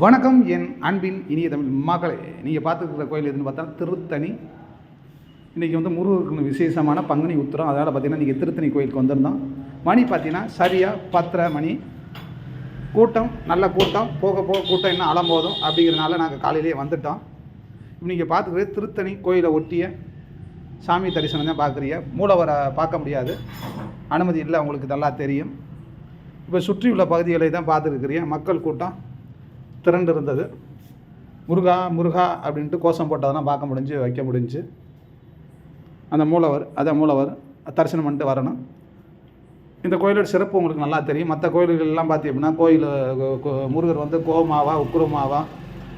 வணக்கம் என் அன்பின் இனிய தமிழ் மகளே நீங்கள் பார்த்துருக்கிற கோயில் எதுன்னு பார்த்தா திருத்தணி. இன்றைக்கி வந்து முருகருக்கு விசேஷமான பங்குனி உத்திரம். அதனால் பார்த்தீங்கன்னா நீங்கள் திருத்தணி கோயிலுக்கு வந்திருந்தோம். மணி பார்த்தீங்கன்னா சரியாக பத்தரை மணி. கூட்டம் நல்ல கூட்டம். போக போக கூட்டம் இன்னும் அலம்போதும். அப்படிங்கிறனால நாங்கள் காலையிலேயே வந்துட்டோம். நீங்கள் பார்த்துக்கிறது திருத்தணி கோயிலை ஒட்டிய சாமி தரிசனம் தான் பார்க்குறீங்க. மூலவரை பார்க்க முடியாது. அனுமதி இல்லை உங்களுக்கு நல்லா தெரியும். இப்போ சுற்றியுள்ள பகுதிகளை தான் பார்த்துருக்குறீங்க. மக்கள் கூட்டம். திரண்டு இருந்தது முருகா முருகா அப்படின்ட்டு கோஷம் போட்டதெல்லாம் பார்க்க முடிஞ்சு வைக்க முடிஞ்சு. அந்த மூலவர் அதை மூலவர் தரிசனம் பண்ணிட்டு வரணும். இந்த கோயிலோட சிறப்பு உங்களுக்கு நல்லா தெரியும். மற்ற கோயில்கள்லாம் பார்த்தீங்கன்னா கோயில் கோ- முருகர் வந்து கோமாவா உக்ரமாவா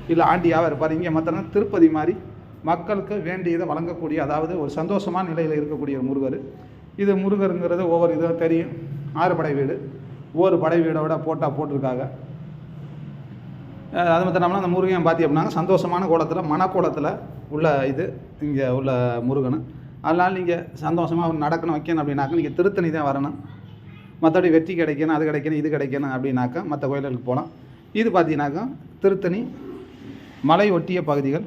இல்லை ஆண்டியாவாக இருப்பார். இங்கே மற்றனா திருப்பதி மாதிரி மக்களுக்கு வேண்டியதை வழங்கக்கூடிய அதாவது ஒரு சந்தோஷமான நிலையில் இருக்கக்கூடிய ஒரு முருகர். இது முருகருங்கிறது ஒவ்வொரு இதுவும் தெரியும். ஆறு படை வீடு. ஒவ்வொரு படை வீடோட போட்டால் போட்டிருக்காங்க. அது மட்டும் இல்லாமல் அந்த முருகன் பார்த்தி அப்படின்னா சந்தோஷமான கோலத்தில் மனக்கோலத்தில் உள்ள இது இங்கே உள்ள முருகன். அதனால் நீங்கள் சந்தோஷமாக நடக்கணும் வைக்கணும் அப்படின்னாக்கா நீங்கள் திருத்தணி தான் வரணும். மற்றபடி வெற்றி கிடைக்கணும் அது கிடைக்கணும் இது கிடைக்கணும் அப்படின்னாக்கா மற்ற கோயில்களுக்கு போகலாம் இது பார்த்தீங்கன்னாக்கா திருத்தணி மலை ஒட்டிய பகுதிகள்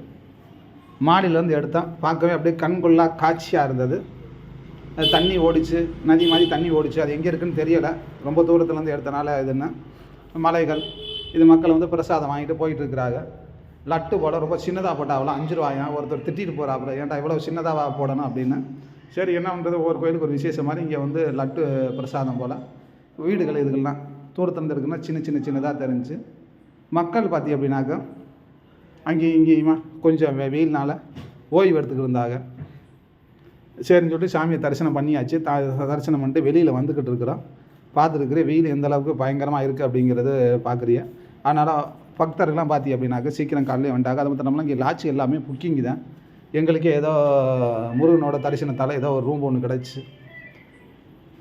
மாடியிலேருந்து எடுத்தான் பார்க்கவே அப்படியே கண்கொள்ளா காட்சியாக இருந்தது. அது தண்ணி ஓடிச்சு நதி மாதிரி தண்ணி ஓடிச்சு அது எங்கே இருக்குன்னு தெரியலை. ரொம்ப தூரத்துலேருந்து எடுத்தனால இதுன்னு மலைகள் இது மக்கள் வந்து பிரசாதம் வாங்கிட்டு போயிட்டு இருக்கிறாங்க லட்டு போட ரொம்ப சின்னதாக போட்டாவலாம் அஞ்சு ரூபாயா ஒருத்தர் திட்டிட்டு போகிறாப்புல ஏன்டா இவ்வளோ சின்னதாக போடணும் அப்படின்னு. சரி என்ன பண்ணுறது ஒவ்வொரு கோயிலுக்கு ஒரு விசேஷம் மாதிரி இங்கே வந்து லட்டு பிரசாதம் போல். வீடுகள் இதுகள்லாம் தூரத்துலேருந்து இருக்குன்னா சின்ன சின்ன சின்னதாக தெரிஞ்சு. மக்கள் பார்த்தி அப்படின்னாக்கா அங்கேயும் இங்கேயுமா கொஞ்சம் வெ- வெயில்னால ஓய்வு எடுத்துக்கிருந்தாங்க சரின்னு சொல்லிட்டு சாமியை தரிசனம் பண்ணியாச்சு. த தரிசனம் பண்ணிட்டு வெளியில் வந்துக்கிட்டு இருக்கிறோம். பார்த்துருக்குறேன் வெயில் எந்த அளவுக்கு பயங்கரமாக இருக்குது அப்படிங்கிறது பார்க்குறிய அதனால் பக்தர்கள்லாம் பார்த்தி அப்படின்னாக்க சீக்கிரம் காலையில் வந்துட்டாங்க. அது மட்டும் இல்லாமல் இங்கே லாட்சி எல்லாமே புக்கிங் தான். எங்களுக்கே ஏதோ முருகனோட தரிசனத்தால் ஏதோ ஒரு ரூம் ஒன்று கிடச்சி.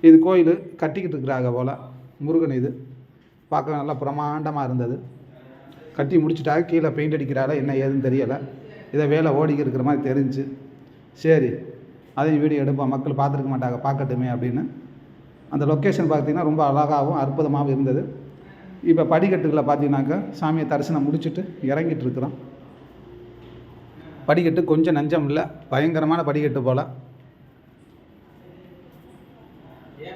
இது கோயில் கட்டிக்கிட்டு இருக்கிறாங்க போல் முருகன் இது. பார்க்க நல்லா பிரமாண்டமாக இருந்தது. கட்டி முடிச்சுட்டாக கீழே பெயிண்ட் அடிக்கிறாரா என்ன ஏதுன்னு தெரியலை. இதை வேலை ஓடிக்கி இருக்கிற மாதிரி தெரிஞ்சு. சரி அதையும் வீடியோ எடுப்போம். மக்கள் பார்த்துருக்க மாட்டாங்க பார்க்கட்டுமே அப்படின்னு. அந்த லொக்கேஷன் பார்த்தீங்கன்னா ரொம்ப அழகாகவும் அற்புதமாகவும் இருந்தது. இப்போ படிக்கட்டுகளை பார்த்தீங்கன்னாக்கா சாமியை தரிசனம் முடிச்சுட்டு இறங்கிட்டு இருக்கிறோம் படிக்கட்டு கொஞ்சம் நஞ்சம் இல்லை பயங்கரமான படிக்கட்டு போல்.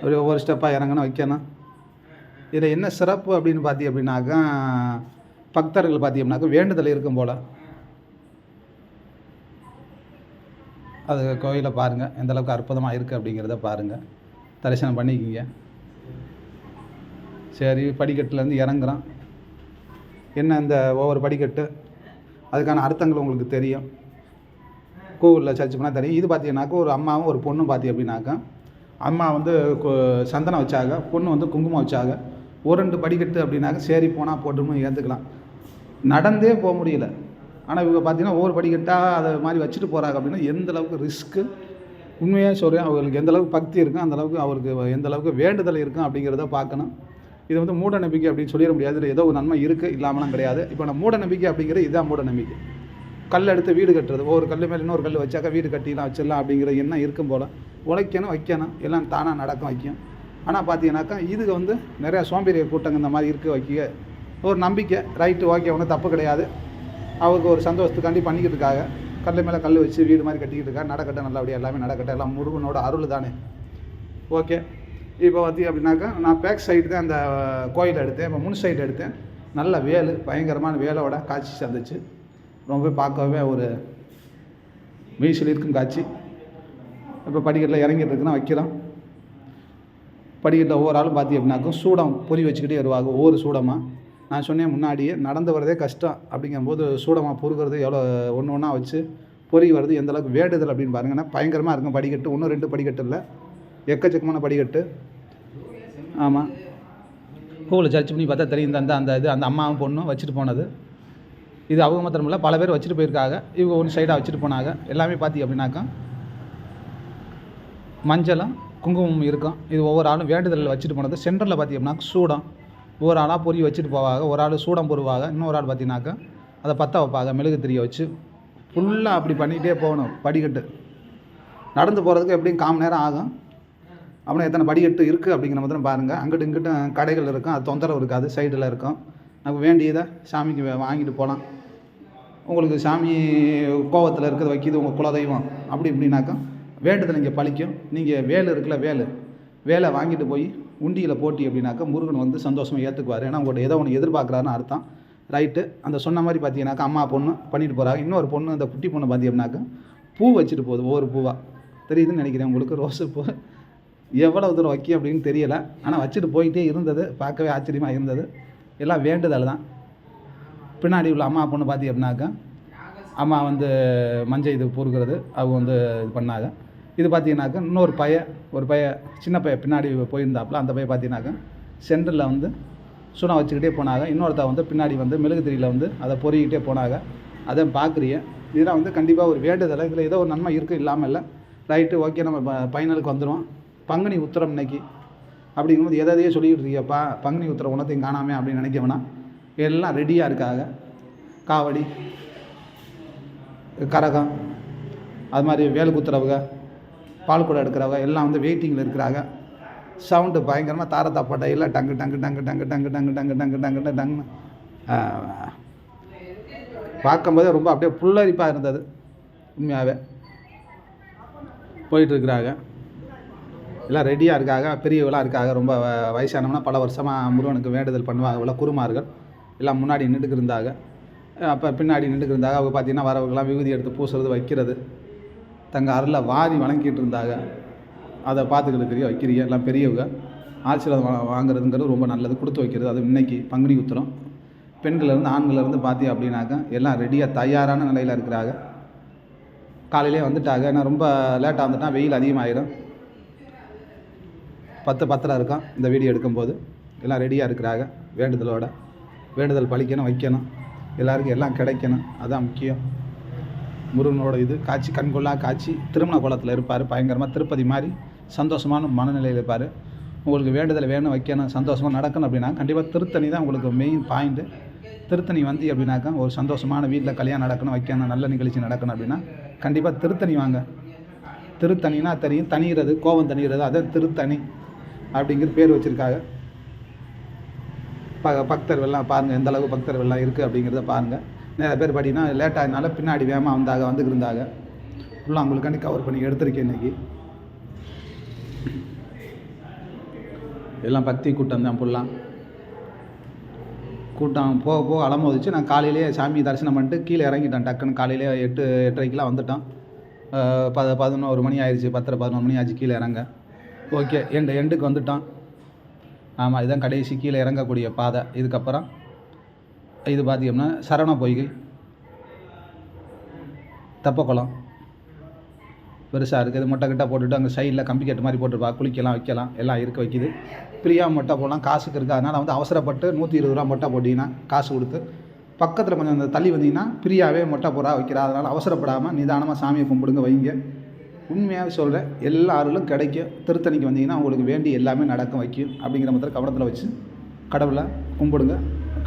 ஒரு ஒவ்வொரு ஸ்டெப்பாக இறங்கணும் வைக்கணும். இதில் என்ன சிறப்பு அப்படின்னு பார்த்தி அப்படின்னாக்கா பக்தர்கள் பார்த்தி அப்படின்னாக்கா வேண்டுதல் இருக்கும் போல். அது கோயிலை பாருங்கள் எந்தளவுக்கு அற்புதமாக இருக்குது அப்படிங்கிறத பாருங்கள் தரிசனம் பண்ணிக்கிங்க. சரி படிக்கட்டுலேருந்து இறங்குறான். என்ன இந்த ஒவ்வொரு படிக்கட்டு? அதுக்கான அர்த்தங்கள் உங்களுக்கு தெரியும். கூகுளில் சர்ச் பண்ணால் தெரியும். இது பார்த்தீங்கன்னாக்கா ஒரு அம்மாவும் ஒரு பொண்ணும் பார்த்தி அப்படின்னாக்கா அம்மா வந்து கு- சந்தனம் வச்சாங்க பொண்ணு வந்து குங்குமம் வச்சாங்க. ஒரு ரெண்டு படிக்கட்டு அப்படின்னாக்கா சரி போனால் போட்டுன்னு ஏற்றுக்கலாம் நடந்தே போக முடியல. ஆனால் இவங்க பார்த்தீங்கன்னா ஒவ்வொரு படிக்கட்டாக அதை மாதிரி வச்சுட்டு போகிறாங்க அப்படின்னா எந்த அளவுக்கு ரிஸ்க்கு உண்மையாக சொல்கிறேன் அவங்களுக்கு எந்த அளவுக்கு பக்தி இருக்கும் அந்தளவுக்கு அவருக்கு எந்த அளவுக்கு வேண்டுதல் இருக்கும் அப்படிங்கிறத பார்க்கணும். இது வந்து மூட நம்பிக்கை அப்படின்னு சொல்லிட முடியாது இதில் ஏதோ ஒரு நன்மை இருக்குது இல்லாமலாம் கிடையாது. இப்போ நம்ம மூட நம்பிக்கை அப்படிங்கிறது இதுதான் மூட நம்பிக்கை. கல் எடுத்து வீடு கட்டுறது. ஒவ்வொரு கல் மேலே இன்னொரு கல் வச்சாக்கா வீடு கட்டிலாம் வச்சிடலாம் அப்படிங்கிற எண்ணம் இருக்கும் போல். உழைக்கணும் வைக்கணும். எல்லாம் தானாக நடக்கும் வைக்கும். ஆனால் பார்த்தீங்கன்னாக்கா இதுக்கு வந்து நிறையா சோம்பேறிய கூட்டங்க இந்த மாதிரி இருக்குது வைக்க. ஒரு நம்பிக்கை ரைட்டு ஓகே ஒன்றும் தப்பு கிடையாது. அவருக்கு ஒரு சந்தோஷத்துக்காண்டி பண்ணிக்கிட்டு இருக்காங்க கல் மேலே கல் வச்சு வீடு மாதிரி கட்டிக்கிட்டு இருக்காங்க நடக்கட்டும் நல்லபடியாக எல்லாமே நடக்கட்டும். எல்லாம் முருகனோட அருள் தானே. ஓகே இப்போ பார்த்தி அப்படின்னாக்கா நான் பேக் சைடு தான் அந்த கோயில் எடுத்தேன். இப்போ முன் சைடு எடுத்தேன். நல்ல வேல் பயங்கரமான வேலோட காட்சி சந்திச்சு. ரொம்ப பார்க்கவே ஒரு மீசில் இருக்கும் காட்சி. இப்போ படிக்கட்டில் இறங்கிட்டு இருக்குன்னா வைக்கிறோம் படிக்கட்டில் ஒவ்வொரு ஆளும் பார்த்தி அப்படின்னாக்கும் சூடம் பொறி வச்சுக்கிட்டே வருவாங்க ஒவ்வொரு சூடமாக நான் சொன்னேன் முன்னாடியே நடந்து வரதே கஷ்டம். அப்படிங்கும்போது சூடமாக பொறுக்கிறது எவ்வளோ ஒன்று ஒன்றா வச்சு பொறி வர்றது எந்த அளவுக்கு வேண்டுதல் அப்படின்னு பாருங்கன்னா பயங்கரமாக இருக்கும் படிக்கட்டு. ஒன்று ரெண்டு படிக்கட்டு இல்லை. எக்கச்சக்கமான படிக்கட்டு. ஆமாம் கூகுளில் சர்ச் பண்ணி பார்த்தா தெரியும். இந்த அந்த அந்த இது அந்த அம்மாவும் பொண்ணும் வச்சுட்டு போனது. இது அவங்க மாத்திரம் இல்லை பல பேர் வச்சுட்டு போயிருக்காங்க. இவங்க ஒன்று சைடாக வச்சுட்டு போனாங்க. எல்லாமே பார்த்தி அப்படின்னாக்கா மஞ்சளும் குங்குமம் இருக்கும். இது ஒவ்வொரு ஆளும் வேண்டுதலில் வச்சுட்டு போனது. சென்டரில் பார்த்தீங்கன்னா சூடம். ஒவ்வொரு ஆளாக பொறி வச்சுட்டு போவாங்க. ஒரு ஆள் சூடம் பொறுவாங்க இன்னொரு ஆள் பார்த்தீங்கன்னாக்கா அதை பற்ற வைப்பாங்க. மெழுகு திரிய வச்சு. ஃபுல்லாக அப்படி பண்ணிகிட்டே போகணும். படிக்கட்டு. நடந்து போகிறதுக்கு எப்படியும் காம நேரம் ஆகும். அப்புறம் எத்தனை படிக்கட்டு இருக்குது அப்படிங்கிற மாதிரி பாருங்கள் அங்கிட்டு இங்கிட்டும் கடைகள் இருக்கும். அது தொந்தரவு இருக்காது. சைடில் இருக்கும். நமக்கு வேண்டியதை சாமிக்கு வாங்கிட்டு போகலாம் உங்களுக்கு சாமி கோவத்தில் இருக்கிறது வைக்கிது உங்கள் குலதெய்வம். அப்படி இப்படின்னாக்கா வேண்டுதல் இங்கே பழிக்கும். நீங்கள் வேலை இருக்குல்ல வேலை. வேலை வாங்கிட்டு போய் உண்டியில் போட்டி அப்படின்னாக்கா முருகன் வந்து சந்தோஷமாக ஏற்றுக்குவார் ஏன்னா உங்கள்கிட்ட ஏதோ ஒன்று எதிர்பார்க்குறாருன்னு அர்த்தம். ரைட்டு அந்த சொன்ன மாதிரி பார்த்தீங்கன்னாக்கா அம்மா பொண்ணு பண்ணிட்டு போகிறாங்க இன்னொரு பொண்ணு அந்த குட்டி பொண்ணு பார்த்தீங்கன்னாக்கா பூ வச்சுட்டு போகுது. ஒவ்வொரு பூவாக தெரியுதுன்னு நினைக்கிறேன் உங்களுக்கு. ரோஸு பூ. எவ்வளோ தூரம் வைக்கி அப்படின்னு தெரியலை. ஆனால் வச்சுட்டு போயிட்டே இருந்தது. பார்க்கவே ஆச்சரியமாக இருந்தது. எல்லாம் வேண்டுதல் தான். பின்னாடி உள்ள அம்மா பொண்ணு பார்த்தி அப்படின்னாக்கா அம்மா வந்து மஞ்சள் இது பொறுக்கிறது அவங்க வந்து இது பண்ணாங்க. இது பார்த்தீங்கன்னாக்கா இன்னொரு பைய ஒரு பைய சின்ன பைய பின்னாடி போயிருந்தாப்புல அந்த பைய பார்த்தீங்கன்னாக்கா சென்டரில் வந்து சுனம் வச்சுக்கிட்டே போனாங்க. இன்னொருத்த வந்து பின்னாடி வந்து மெழுகுதிரியில் வந்து அதை பொறிக்கிட்டே போனாங்க. அதை பார்க்குறிய. இதெல்லாம் வந்து கண்டிப்பாக ஒரு வேண்டுதலை இதில் ஏதோ ஒரு நன்மை இருக்குது இல்லாமல் இல்லை. ரைட்டு ஓகே நம்ம ப- ஃபைனலுக்கு வந்துடுவோம் பங்குனி உத்திரம் இன்னைக்கு அப்படிங்கும்போது எதை எதையோ சொல்லிக்கிட்டு இருக்கியப்பா பங்குனி உத்தரம் உணத்தையும் காணாமே அப்படின்னு நினைக்க வேணாம் எல்லாம் ரெடியாக இருக்காங்க காவடி கரகம் அது மாதிரி வேல் குத்துறவங்க பால் கூட எடுக்கிறவங்க எல்லாம் வந்து வெயிட்டிங்கில் இருக்கிறாங்க சவுண்டு பயங்கரமாக தார எல்லாம் டங்கு டங்கு டங்கு டங்கு டங்கு டங்கு டங்கு டங்கு டங்கு டங்கு பார்க்கும்போதே ரொம்ப அப்படியே புல்லரிப்பாக இருந்தது உண்மையாகவே போயிட்டுருக்குறாங்க எல்லாம் ரெடியாக இருக்காங்க பெரியவளாக இருக்காக ரொம்ப வயசானவனா வயசானவங்கன்னா பல வருஷமாக முருகனுக்கு வேண்டுதல் பண்ணுவாங்க இவ்வளோ குருமார்கள். எல்லாம் முன்னாடி நின்றுக்கு இருந்தாங்க. அப்போ பின்னாடி நின்றுக்கு இருந்தாங்க. அவங்க பார்த்தீங்கன்னா வரவங்களாம் விபூதி எடுத்து பூசுறது வைக்கிறது. தங்க அருளை வாரி வணங்கிட்டு இருந்தாங்க. அதை பார்த்துக்கிட்டு இருக்கிறீங்க வைக்கிறீங்க. எல்லாம் பெரியவங்க. ஆசீர்வாதம் வா வாங்குறதுங்கிறது ரொம்ப நல்லது. கொடுத்து வைக்கிறது. அது இன்னைக்கு பங்குனி உத்திரம். பெண்கள்லேருந்து ஆண்கள்லேருந்து பார்த்தி அப்படின்னாக்கா எல்லாம் ரெடியாக தயாரான நிலையில் இருக்கிறாங்க. காலையிலே வந்துட்டாங்க. ஏன்னா ரொம்ப லேட்டாக வந்துட்டால் வெயில் அதிகமாகிடும் பத்து பத்திரம் இருக்கும் இந்த வீடியோ எடுக்கும்போது. எல்லாம் ரெடியாக இருக்கிறாங்க. வேண்டுதலோட. வேண்டுதல் பழிக்கணும் வைக்கணும். எல்லாருக்கும் எல்லாம் கிடைக்கணும். அதுதான் முக்கியம். முருகனோட இது காட்சி கண்கொள்ளா காட்சி திருமண குளத்தில் இருப்பார். பயங்கரமாக திருப்பதி மாதிரி சந்தோஷமான மனநிலையில் இருப்பார். உங்களுக்கு வேண்டுதல் வேணும் வைக்கணும் சந்தோஷமாக நடக்கணும் அப்படின்னா கண்டிப்பாக திருத்தணி தான் உங்களுக்கு மெயின் பாயிண்ட்டு திருத்தணி வந்து அப்படின்னாக்கா ஒரு சந்தோஷமான வீட்டில் கல்யாணம் நடக்கணும் வைக்கணும் நல்ல நிகழ்ச்சி நடக்கணும் அப்படின்னா கண்டிப்பாக திருத்தணி வாங்க. திருத்தணினா தெரியும் தணிகிறது கோபம் தணிகிறது அதான் திருத்தணி. அப்படிங்கிற பேர் வச்சுருக்காங்க. ப பக்தர்கள்லாம் பாருங்கள் எந்த அளவுக்கு பக்தர்கள்லாம் இருக்குது அப்படிங்கிறத பாருங்கள் நிறைய பேர் பார்த்தீங்கன்னா லேட் பின்னாடி வேகமாக வந்தாங்க வந்துட்டு இருந்தாங்க. ஃபுல்லாக அவங்களுக்காண்டி கவர் பண்ணி எடுத்திருக்கேன் இன்னைக்கு. எல்லாம் பக்தி கூட்டம் தான் ஃபுல்லாக கூட்டம் போக போக அலமோதிச்சு நான் காலையிலேயே சாமி தரிசனம் பண்ணிட்டு கீழே இறங்கிட்டேன் டக்குன்னு காலையிலே எட்டு எட்டரைக்கெலாம் வந்துட்டோம். ப பதினோரு மணி ஆயிடுச்சு பத்தரை பதினோரு மணி ஆச்சு கீழே இறங்க. ஓகே என் எண்டுக்கு வந்துட்டான். ஆமாம் இதுதான் கடைசி கீழே இறங்கக்கூடிய பாதை. இதுக்கப்புறம் இது பார்த்தீங்கன்னா சரண பொய்கை. தப்பக்குளம். பெருசாக இருக்குது மொட்டை கிட்ட போட்டுட்டு அங்கே சைடில் கம்பி கட்டு மாதிரி போட்டுருப்பா. குளிக்கலாம் வைக்கலாம். எல்லாம் இருக்க வைக்கிது. ஃப்ரீயாக மொட்டை போடலாம். காசுக்கு இருக்குது அதனால் வந்து அவசரப்பட்டு நூற்றி இருபது ரூபா மொட்டை போட்டிங்கன்னா காசு கொடுத்து. பக்கத்தில் கொஞ்சம் அந்த தள்ளி வந்தீங்கன்னா ஃப்ரீயாகவே மொட்டை போடா வைக்கிறா. அதனால் அவசரப்படாமல் நிதானமாக சாமியை கும்பிடுங்க வைங்க. உண்மையாக சொல்கிறேன் எல்லா அருளும் கிடைக்கும். திருத்தணிக்கு வந்தீங்கன்னா உங்களுக்கு வேண்டி எல்லாமே நடக்கும் வைக்கும் அப்படிங்கிற மாதிரி கவனத்தில் வச்சு கடவுளை கும்பிடுங்க.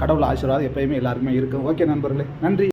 கடவுள் ஆசீர்வாதம் எப்பயுமே எல்லாருக்குமே இருக்கும். ஓகே நண்பர்களே நன்றி.